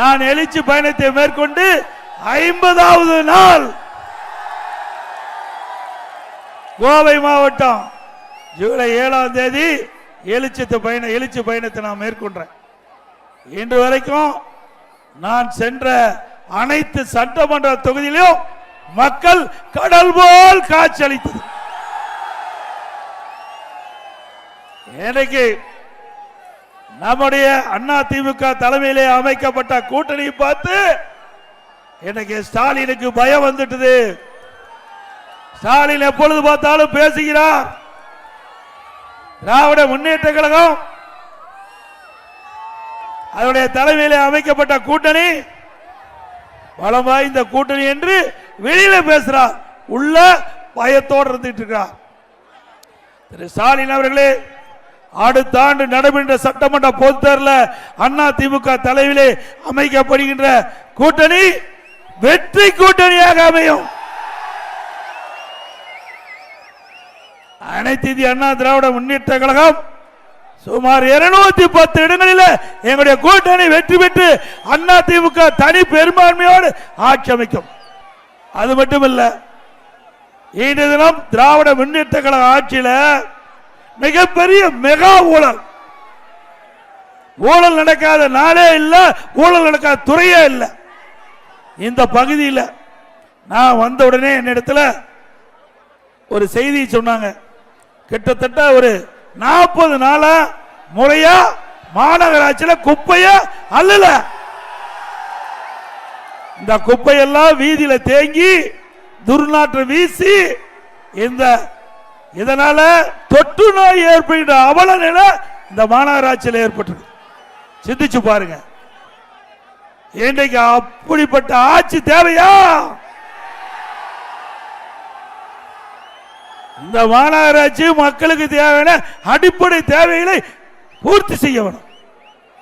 நான் எழுச்சி பயணத்தை மேற்கொண்டு ஐம்பதாவது நாள் கோவை மாவட்டம் ஜூலை ஏழாம் தேதி எழுச்சத்து பயண எழுச்சி பயணத்தை நான் மேற்கொண்டேன். இன்று வரைக்கும் நான் சென்ற அனைத்து சட்டமன்ற தொகுதியிலும் மக்கள் கடல் போல் காட்சியளித்தது எனக்கு நம்முடைய அண்ணா திமுக தலைமையிலே அமைக்கப்பட்ட கூட்டணி பார்த்து எனக்கு ஸ்டாலினுக்கு பயம் வந்துட்டது. ஸ்டாலின் எப்பொழுது பார்த்தாலும் பேசுகிறார். திராவிட முன்னேற்ற கழகம் அதனுடைய தலைமையிலே அமைக்கப்பட்ட கூட்டணி பலம் வாய்ந்த கூட்டணி என்று வெளியில பேசுறார். உள்ள பயத்தோடு இருந்துட்டு இருக்கிறார் திரு ஸ்டாலின் அவர்களே அடுத்த ஆண்டு நடைபெற்ற சட்டமன்ற பொது தேர்தல அண்ணா திமுக தலைவிலே அமைக்கப்படுகின்ற கூட்டணி வெற்றி கூட்டணியாக அமையும். அனைத்து இந்திய அண்ணா திராவிட முன்னேற்ற கழகம் சுமார் இருநூத்தி பத்து இடங்களில் எங்களுடைய கூட்டணி வெற்றி பெற்று அண்ணா திமுக தனி பெரும்பான்மையோடு ஆட்சி அமைக்கும். அது மட்டுமல்ல இன்று தினம் திராவிட முன்னேற்ற கழக ஆட்சியில் மிகப்பெரிய மெகா ஊழல். ஊழல் நடக்காத நாளே இல்லை ஊழல் நடக்காத துறையே இல்லை. இந்த பகுதியில் நான் வந்த உடனே என்னிடத்தில் ஒரு செய்தி சொன்னாங்க. கிட்டத்தட்ட ஒரு நாற்பது நாளா முறையா மாநகராட்சியில் குப்பைய அல்லல இந்த குப்பையெல்லாம் வீதியில் தேங்கி துர்நாற்றம் வீசி இந்த இதனால தொற்று நோய் ஏற்படுகின்ற அவல நிலை இந்த மாநகராட்சியில் ஏற்பட்டது சிந்திச்சு பாருங்க. இன்றைக்கு அப்படிப்பட்ட ஆட்சி தேவையா? இந்த மாநகராட்சி மக்களுக்கு தேவையான அடிப்படை தேவைகளை பூர்த்தி செய்ய வேணும்.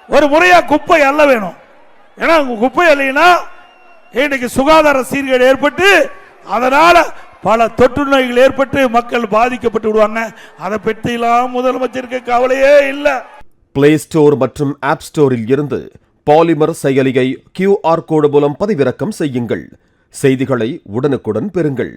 ஒரு முறையா குப்பை அல்ல வேணும். ஏன்னா குப்பை இல்லைன்னா இன்றைக்கு சுகாதார சீர்கேடு ஏற்பட்டு அதனால பல தொற்று நோய்கள் ஏற்பட்டு மக்கள் பாதிக்கப்பட்டு விடுவாங்க. அதை பற்றிலாம் முதலமைச்சருக்கு கவலையே இல்லை. பிளே ஸ்டோர் மற்றும் ஆப் ஸ்டோரில் இருந்து பாலிமர் செயலியை கியூஆர் கோடு மூலம் பதிவிறக்கம் செய்யுங்கள். செய்திகளை உடனுக்குடன் பெறுங்கள்.